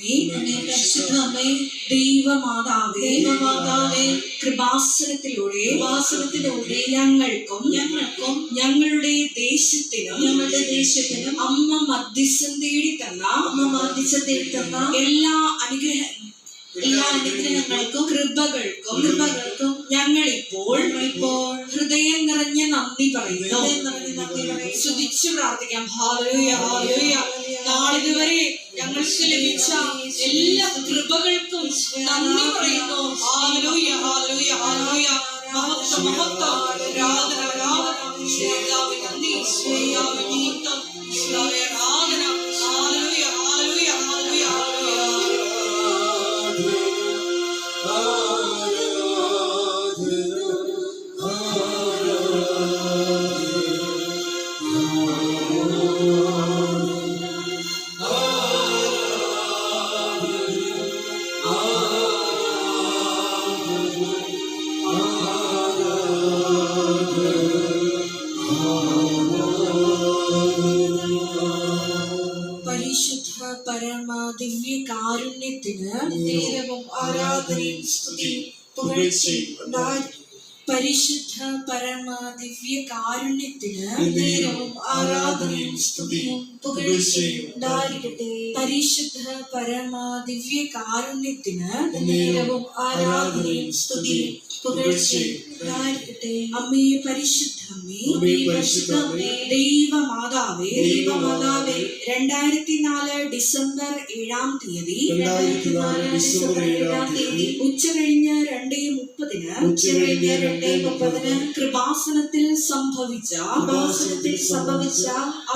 അമ്മേ പരിശുദ്ധ അമ്മേ ദൈവമാതാവേ. ദൈവമാതാവേ. കൃപാസനത്തിലൂടെ വാസനത്തിലൂടെ ഞങ്ങൾക്കും ഞങ്ങൾക്കും ഞങ്ങളുടെ ദേശത്തിനും ഞങ്ങളുടെ ദേശത്തിനും അമ്മ മധ്യസ്ഥം തേടി തന്ന അമ്മ മാധ്യസ്ഥ തന്ന എല്ലാ അനുഗ്രഹ എല്ലാ അനുഗ്രഹങ്ങൾക്കും കൃപകൾക്കും കൃപകൾക്കും ഞങ്ങളിപ്പോൾ ഞങ്ങളിപ്പോൾ ഹൃദയം നിറഞ്ഞ നന്ദി പറയുന്നു. ഹൃദയം നിറഞ്ഞ നന്ദി പറയുന്നു. സ്തുതിച്ചു പ്രാർത്ഥിക്കാം. ഹാലൂയ ഹാലൂയ നാളിതുവരെ ഞങ്ങൾക്ക് ലഭിച്ച എല്ലാ കൃപകൾക്കും നന്ദി പറയുന്നു. ഹാലൂയ ഹാലൂയ ഹാലൂയ മഹത്വ മഹത്വ. ആരാധന ആരാധന. നന്ദി. കാരുണ്യത്തിന് നേരവും ആരാധനയും സ്തുതിയും പുകഴ്ചയും ഉണ്ടായിരിക്കട്ടെ. പരിശുദ്ധ പരമ ദിവ്യ കാരുണ്യത്തിന് നേരവും ആരാധനയും സ്തുതിയും പുകഴ്ചയും ഉണ്ടായിരിക്കട്ടെ പരിശുദ്ധ പരമ ദിവ്യ കാരുണ്യത്തിന് നേരവും ആരാധനയും സ്തുതിയും പുകഴ്ചയും ഉണ്ടായിരിക്കട്ടെ. അമ്മേ പരിശുദ്ധമ്മേ അമ്മേ പരിശുദ്ധമ്മേ, ദൈവമാതാവേ ദൈവമാതാവേ, രണ്ടായിരത്തി നാല് ഡിസംബർ ഏഴാം തീയതി രണ്ടായിരത്തി നാല് ഡിസംബർ ഏഴാം തീയതി. ഉച്ച കഴിഞ്ഞ് രണ്ടേ മുപ്പതിന് ഉച്ചകഴിഞ്ഞ് രണ്ടേ മുപ്പതിന് കൃപാസനത്തിൽ സംഭവിച്ച കൃപാസനത്തിൽ സംഭവിച്ച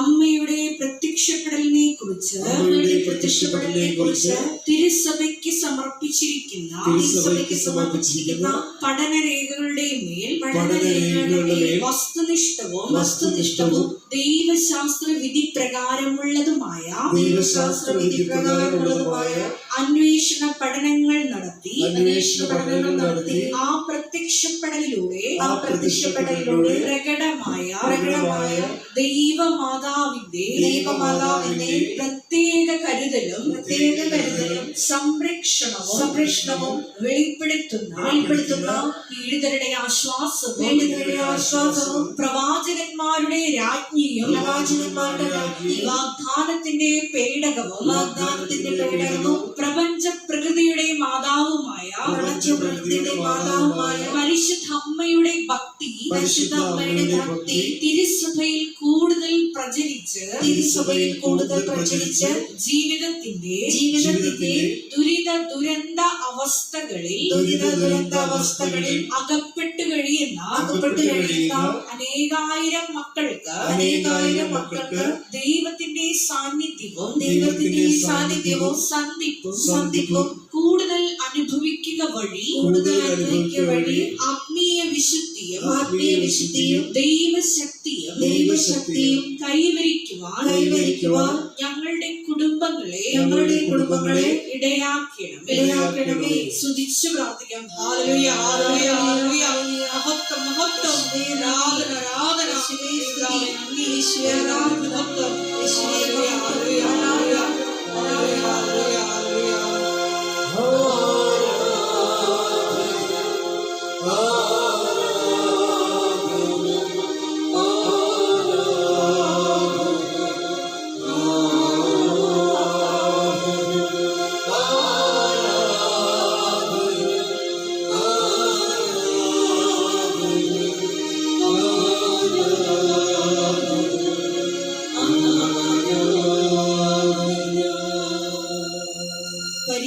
അമ്മയുടെ പ്രത്യക്ഷപ്പെടലിനെ കുറിച്ച് അമ്മയുടെ പ്രത്യക്ഷപ്പെടലിനെ കുറിച്ച് തിരുസഭയ്ക്ക് സമർപ്പിച്ചിരിക്കുന്ന തിരുസഭയ്ക്ക് സമർപ്പിച്ചിരിക്കുന്ന പഠനരേഖകളുടെ മേൽ പഠനരേഖകളുടെ മേൽ വസ്തുനിഷ്ഠവും വസ്തുനിഷ്ഠവും ദൈവശാസ്ത്ര വിധി പ്രകാരമുള്ളതുമായ ദൈവശാസ്ത്ര വിധി പ്രകാരമുള്ളതുമായ അന്വേഷണ പഠനങ്ങൾ നടത്തി അന്വേഷണ പഠനങ്ങൾ നടത്തി ആ പ്രത്യക്ഷപ്പെടലിലൂടെ ആ പ്രത്യക്ഷപ്പെടലിലൂടെ പ്രകടമായ പ്രകടമായ ദൈവമാതാവിന്റെ ദൈവമാതാവിന്റെ പ്രത്യേക കരുതലും പ്രത്യേക കരുതലും സംരക്ഷണവും സംരക്ഷണവും വെളിപ്പെടുത്തുന്ന വെളിപ്പെടുത്തുന്ന പീഡിതരുടെ ആശ്വാസവും പീഡിതരുടെ ആശ്വാസവും പ്രവാചകന്മാരുടെ രാജ്ഞിയും പ്രവാചകന്മാരുടെ രാജ്ഞി വാഗ്ദാനത്തിന്റെ പേടകവും വാഗ്ദാനത്തിന്റെ പേടകവും പ്രപഞ്ച പ്രകൃതിയുടെ മാതാവുമായ പ്രപഞ്ചപ്രകൃതിയുടെ മാതാവുമായ പരിശുദ്ധ അമ്മയുടെ ഭക്തി പരിശുദ്ധ അമ്മയുടെ ഭക്തി തിരുസഭയിൽ കൂടുതൽ പ്രചരിച്ച് തിരുസഭയിൽ കൂടുതൽ പ്രചരിച്ച് ജീവിതത്തിന്റെ ജീവിതത്തിന്റെ ദുരിത ദുരന്ത അവസ്ഥകളിൽ ദുരിത ദുരന്ത അവസ്ഥകളിൽ അകപ്പെട്ട് കഴിയുന്ന അകപ്പെട്ട് കഴിയുന്ന അനേകായിരം മക്കൾക്ക് അനേകായിരം മക്കൾക്ക് ദൈവത്തിന്റെ സാന്നിധ്യവും ദൈവത്തിന്റെ സാന്നിധ്യവും സന്ധിപ്പും സന്ധിപ്പും കൂടുതൽ അനുഭവിക്കുക വഴി കൂടുതൽ അനുഭവിക്കുക വഴി ആത്മീയ വിശുദ്ധിയും ആത്മീയ വിശുദ്ധിയും ദൈവശക്തിയും ദൈവശക്തിയും കൈവരിക്കുവാൻ കൈവരിക്കുവാൻ ഞങ്ങളുടെ കുടുംബങ്ങളെ ഞങ്ങളുടെ കുടുംബങ്ങളെ ഇടയാക്കണം ഇടയാക്കണമേ. സ്തുതിച്ചു പ്രാർത്ഥിക്കാം. ഹാലലുയ ഹാലലുയ ഹാലലുയ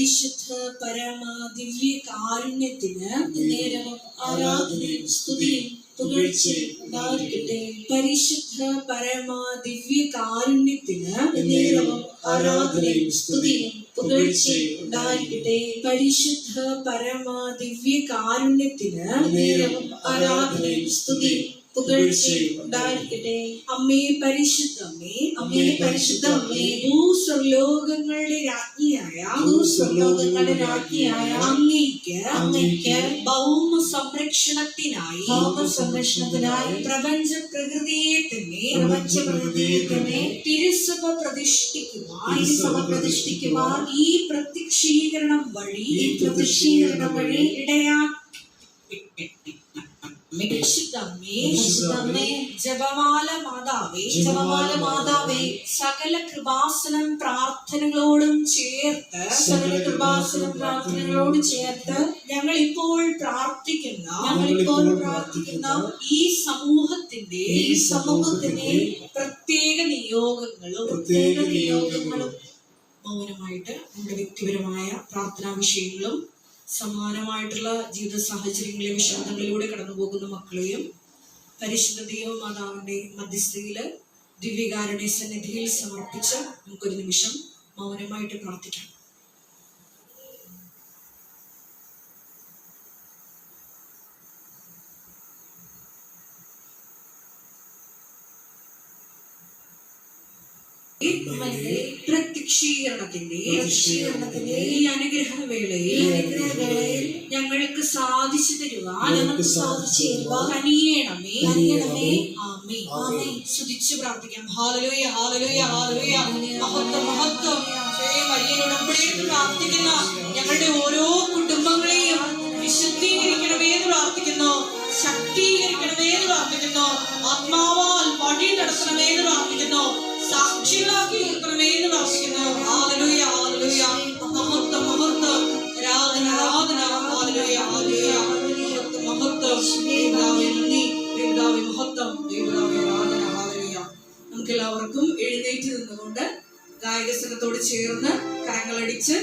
പരിശുദ്ധ പരമ ദിവ്യ കാരുണ്യത്തിന് നേരവും ആരാധനയും സ്തുതിയും പുകഴ്ചയും പരിശുദ്ധ പരമ ദിവ്യ കാരുണ്യത്തിന് നേരവും ആരാധനയും സ്തുതിയും പുകഴ്ചയും പരിശുദ്ധ പരമ ദിവ്യ കാരുണ്യത്തിന് നേരവും ആരാധനയും സ്തുതിയും ഉണ്ടായിരിക്കട്ടെ. അമ്മേ പരിശുദ്ധമ്മേ അമ്മേ പരിശുദ്ധ അമ്മേ ഭൂസ്വർലോകങ്ങളുടെ രാജ്ഞിയായ ഭൂസ്വലോകങ്ങളുടെ രാജ്ഞിയായ അങ്ങേക്ക് അങ്ങയ്ക്ക് ഭൗമ സംരക്ഷണത്തിനായി ഭൗമ സംരക്ഷണത്തിനായി പ്രപഞ്ച പ്രകൃതിയെ തന്നെ പ്രപഞ്ച പ്രകൃതിയെ തന്നെ തിരുസഭ പ്രതിഷ്ഠിക്കുവാൻ തിരുസഭ പ്രതിഷ്ഠിക്കുവാൻ ഈ പ്രത്യക്ഷീകരണം വഴി ഈ പ്രത്യക്ഷീകരണം വഴി ഇടയാ പരിശുദ്ധമ്മേ പരിശുദ്ധമ്മേ, ജപമാല മാതാവേ ജപമാല മാതാവേ, സകല കൃപാസനം പ്രാർത്ഥനകളോടും ചേർത്ത് സകല കൃപാസനം പ്രാർത്ഥനകളോട് ചേർത്ത് ഞങ്ങൾ ഇപ്പോൾ പ്രാർത്ഥിക്കുന്ന ഞങ്ങളിപ്പോൾ പ്രാർത്ഥിക്കുന്ന ഈ സമൂഹത്തിന്റെ ഈ സമൂഹത്തിന്റെ പ്രത്യേക നിയോഗങ്ങളും പ്രത്യേക നിയോഗങ്ങളും. മൗനമായിട്ട് നമ്മുടെ വ്യക്തിപരമായ പ്രാർത്ഥനാ വിഷയങ്ങളും സമാനമായിട്ടുള്ള ജീവിത സാഹചര്യങ്ങളിലെ വിഷാദങ്ങളിലൂടെ കടന്നു പോകുന്ന മക്കളെയും പരിശുദ്ധ ദൈവമാതാവിന്റെ മധ്യസ്ഥയിൽ ദിവ്യകാരുടെ സന്നിധിയിൽ സമർപ്പിച്ച് നമുക്കൊരു നിമിഷം മൗനമായിട്ട് പ്രാർത്ഥിക്കാം. പ്രത്യക്ഷീകരണത്തിന്റെ ഈ അനുഗ്രഹവേളയിൽ ഞങ്ങൾക്ക് സാധിച്ചു തരുവാൻ ഞങ്ങൾക്ക് സാധിച്ചു തരുവാൻ കനിയേണമേ കനിയണമേ. ആമേ. സ്തുതിച്ചു പ്രാർത്ഥിക്കാം. ഹാലലോയ ഹാലലോയ ഹാലലോയ. മഹത്വം മഹത്വം. ഉടമ്പടിയിൽ പ്രാർത്ഥിക്കുന്ന ഞങ്ങളുടെ ഓരോ കുടുംബങ്ങളെയും വിശുദ്ധീകരിക്കണമേ എന്ന് പ്രാർത്ഥിക്കുന്നു. സംഘത്തോട് ചേർന്ന് കരങ്ങളടിച്ച്